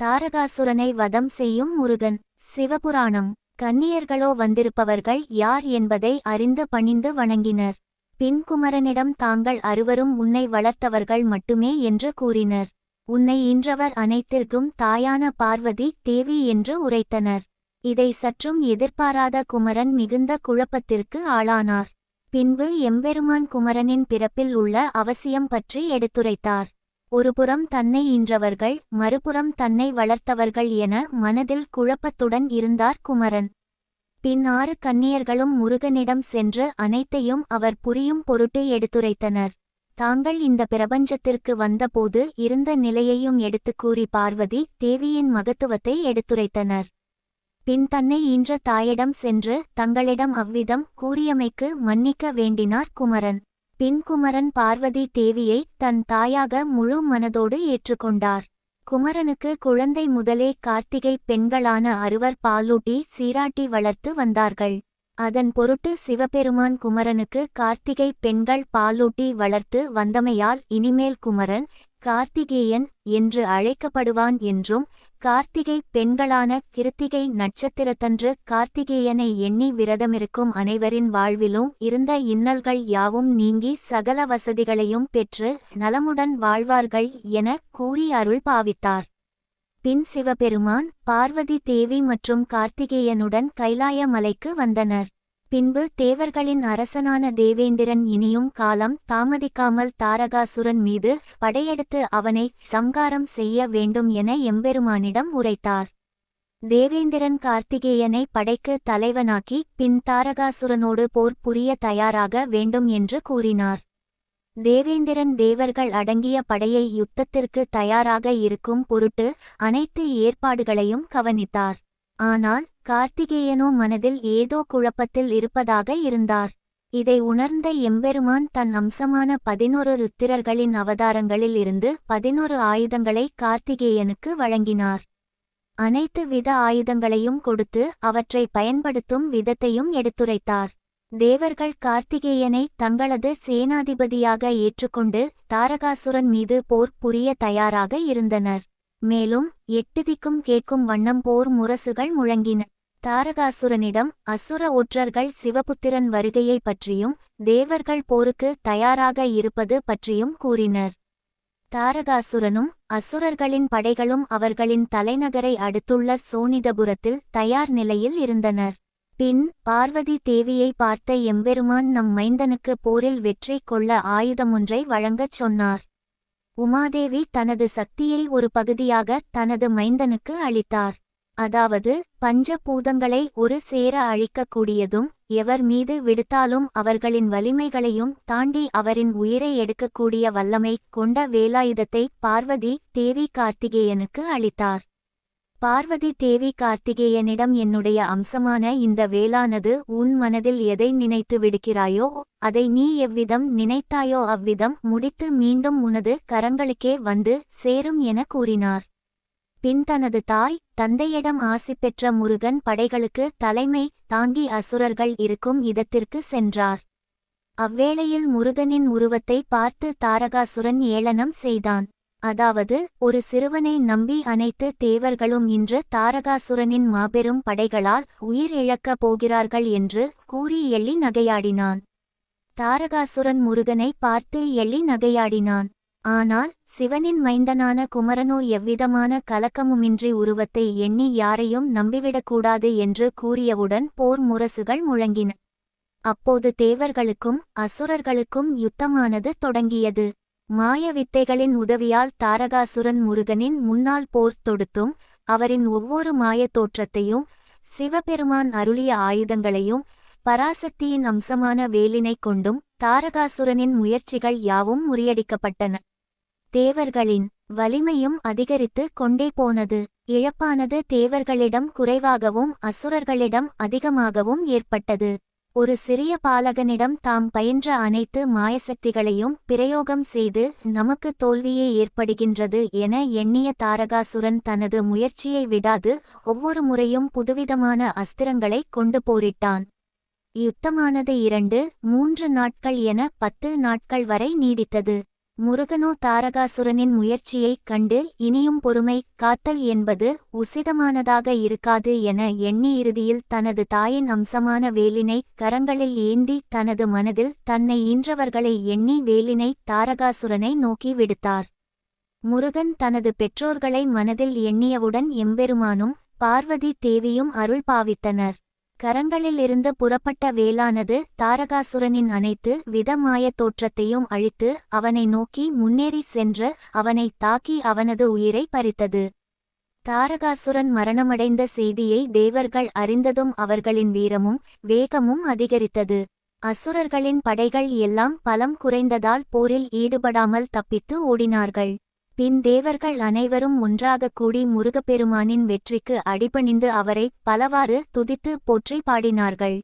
தாரகாசுரனை வதம் செய்யும் முருகன் சிவபுராணம். கன்னியர்களோ வந்திருப்பவர்கள் யார் என்பதை அறிந்து பணிந்து வணங்கினர். பின் குமரனிடம் தாங்கள் அறுவரும் உன்னை வளர்த்தவர்கள் மட்டுமே என்று கூறினர். உன்னை ஈன்றவர் அனைத்திற்கும் தாயான பார்வதி தேவி என்று உரைத்தனர். இதை சற்றும் எதிர்பாராத குமரன் மிகுந்த குழப்பத்திற்கு ஆளானார். பின்பு எம்பெருமான் குமரனின் பிறப்பில் உள்ள அவசியம் பற்றி எடுத்துரைத்தார். ஒருபுறம் தன்னை ஈன்றவர்கள் மறுபுறம் தன்னை வளர்த்தவர்கள் என மனதில் குழப்பத்துடன் இருந்தார் குமரன். பின் ஆறு கன்னியர்களும் முருகனிடம் சென்று அனைத்தையும் அவர் புரியும் பொருட்டு எடுத்துரைத்தனர். தாங்கள் இந்த பிரபஞ்சத்திற்கு வந்தபோது இருந்த நிலையையும் எடுத்துக் கூறி பார்வதி தேவியின் மகத்துவத்தை எடுத்துரைத்தனர். பின் தன்னை ஈன்ற தாயிடம் சென்று தங்களிடம் அவ்விதம் கூறியமைக்கு மன்னிக்க வேண்டினார் குமரன். பின் குமரன் பார்வதி தேவியை தன் தாயாக முழு மனதோடு ஏற்றுக்கொண்டார். குமரனுக்கு குழந்தை முதலே கார்த்திகை பெண்களான அறுவர் பாலூட்டி சீராட்டி வளர்த்து வந்தார்கள். அதன் பொருட்டு சிவபெருமான் குமரனுக்கு கார்த்திகை பெண்கள் பாலூட்டி வளர்த்து வந்தமையால் இனிமேல் குமரன் கார்த்திகேயன் என்று அழைக்கப்படுவான் என்றும் கார்த்திகை பெண்களான கிருத்திகை நட்சத்திரத்தன்று கார்த்திகேயனை எண்ணி விரதமிருக்கும் அனைவரின் வாழ்விலும் இருந்த இன்னல்கள் யாவும் நீங்கி சகல வசதிகளையும் பெற்று நலமுடன் வாழ்வார்கள் என கூறி அருள் பாவித்தார். பின் சிவபெருமான் பார்வதி தேவி மற்றும் கார்த்திகேயனுடன் கைலாய மலைக்கு வந்தனர். பின்பு தேவர்களின் அரசனான தேவேந்திரன் இனியும் காலம் தாமதிக்காமல் தாரகாசுரன் மீது படையெடுத்து அவனை சங்காரம் செய்ய வேண்டும் என எம்பெருமானிடம் உரைத்தார். தேவேந்திரன் கார்த்திகேயனை படைக்கு தலைவனாக்கி பின் தாரகாசுரனோடு போர் புரிய தயாராக வேண்டும் என்று கூறினார். தேவேந்திரன் தேவர்கள் அடங்கிய படையை யுத்தத்திற்கு தயாராக இருக்கும் பொருட்டு அனைத்து ஏற்பாடுகளையும் கவனித்தார். ஆனால் கார்த்திகேயனோ மனதில் ஏதோ குழப்பத்தில் இருப்பதாக இருந்தார். இதை உணர்ந்த எம்பெருமான் தன் அம்சமான பதினொரு ருத்திரர்களின் அவதாரங்களில் இருந்து பதினொரு ஆயுதங்களை கார்த்திகேயனுக்கு வழங்கினார். அனைத்து வித ஆயுதங்களையும் கொடுத்து அவற்றை பயன்படுத்தும் விதத்தையும் எடுத்துரைத்தார். தேவர்கள் கார்த்திகேயனை தங்களது சேனாதிபதியாக ஏற்றுக்கொண்டு தாரகாசுரன் மீது போர் புரிய தயாராக இருந்தனர். மேலும் எட்டு திக்கும் கேட்கும் வண்ணம் போர் முரசுகள் முழங்கின. தாரகாசுரனிடம் அசுர ஒற்றர்கள் சிவபுத்திரன் வருகையை பற்றியும் தேவர்கள் போருக்கு தயாராக இருப்பது பற்றியும் கூறினர். தாரகாசுரனும் அசுரர்களின் படைகளும் அவர்களின் தலைநகரை அடுத்துள்ள சோனிதபுரத்தில் தயார் நிலையில் இருந்தனர். பின் பார்வதி தேவியை பார்த்த எம்பெருமான் நம் மைந்தனுக்கு போரில் வெற்றி கொள்ள ஆயுதமொன்றை வழங்கச் சொன்னார். உமாதேவி தனது சக்தியை ஒரு பகுதியாக தனது மைந்தனுக்கு அளித்தார். அதாவது பஞ்ச பூதங்களை ஒரு சேர அழிக்கக்கூடியதும் எவர் மீது விடுத்தாலும் அவர்களின் வலிமைகளையும் தாண்டி அவரின் உயிரை எடுக்கக்கூடிய வல்லமை கொண்ட வேலாயுதத்தை பார்வதி தேவி கார்த்திகேயனுக்கு அளித்தார். பார்வதி தேவி கார்த்திகேயனிடம் என்னுடைய அம்சமான இந்த வேளானது உன் மனதில் எதை நினைத்து விடுக்கிறாயோ அதை நீ எவ்விதம் நினைத்தாயோ அவ்விதம் முடித்து மீண்டும் உனது கரங்களுக்கே வந்து சேரும் என கூறினார். பின் தனது தாய் தந்தையிடம் ஆசி பெற்ற முருகன் படைகளுக்கு தலைமை தாங்கி அசுரர்கள் இருக்கும் இடத்திற்கு சென்றார். அவ்வேளையில் முருகனின் உருவத்தை பார்த்து தாரகாசுரன் ஏளனம் செய்தான். அதாவது ஒரு சிறுவனை நம்பி அனைத்து தேவர்களும் இன்று தாரகாசுரனின் மாபெரும் படைகளால் உயிர் இழக்கப் போகிறார்கள் என்று கூறி எள்ளி நகையாடினான். தாரகாசுரன் முருகனை பார்த்து எள்ளி நகையாடினான். ஆனால் சிவனின் மைந்தனான குமரனோ எவ்விதமான கலக்கமுமின்றி உருவத்தை எண்ணி யாரையும் நம்பிவிடக்கூடாது என்று கூறியவுடன் போர் முரசுகள் முழங்கின. அப்போது தேவர்களுக்கும் அசுரர்களுக்கும் யுத்தமானது தொடங்கியது. மாய வித்தைகளின் உதவியால் தாரகாசுரன் முருகனின் முன்னால் போர் தொடுத்தும் அவரின் ஒவ்வொரு மாயத் தோற்றத்தையும் சிவபெருமான் அருளிய ஆயுதங்களையும் பராசக்தியின் அம்சமான வேலினைக் கொண்டும் தாரகாசுரனின் முயற்சிகள் யாவும் முறியடிக்கப்பட்டன. தேவர்களின் வலிமையும் அதிகரித்து கொண்டே போனது. இழப்பானது தேவர்களிடம் குறைவாகவும் அசுரர்களிடம் அதிகமாகவும் ஏற்பட்டது. ஒரு சிறிய பாலகனிடம் தாம் பயின்ற அனைத்து மாயசக்திகளையும் பிரயோகம் செய்து நமக்கு தோல்வியே ஏற்படுகின்றது என எண்ணிய தாரகாசுரன் தனது முயற்சியை விடாது ஒவ்வொரு முறையும் புதுவிதமான அஸ்திரங்களை கொண்டு போரிட்டான். யுத்தமானது இரண்டு மூன்று நாட்கள் என பத்து நாட்கள் வரை நீடித்தது. முருகனோ தாரகாசுரனின் முயற்சியைக் கண்டு இனியும் பொறுமை காத்தல் என்பது உசிதமானதாக இருக்காது என எண்ணி இறுதியில் தனது தாயின் அம்சமான வேலினை கரங்களில் ஏந்தி தனது மனதில் தன்னை ஈன்றவர்களை எண்ணி வேலினை தாரகாசுரனை நோக்கி விடுத்தார். முருகன் தனது பெற்றோர்களை மனதில் எண்ணியவுடன் எம்பெருமானும் பார்வதி தேவியும் அருள் பாவித்தனர். கரங்களிலிருந்து புறப்பட்ட வேலானது தாரகாசுரனின் அனைத்து வித மாயத் தோற்றத்தையும் அழித்து அவனை நோக்கி முன்னேறி சென்று அவனை தாக்கி அவனது உயிரை பறித்தது. தாரகாசுரன் மரணமடைந்த செய்தியை தேவர்கள் அறிந்ததும் அவர்களின் வீரமும் வேகமும் அதிகரித்தது. அசுரர்களின் படைகள் எல்லாம் பலம் குறைந்ததால் போரில் ஈடுபடாமல் தப்பித்து ஓடினார்கள். பின் தேவர்கள் அனைவரும் ஒன்றாகக் கூடி முருகப்பெருமானின் வெற்றிக்கு அடிபணிந்து அவரை பலவாறு துதித்து போற்றி பாடினார்கள்.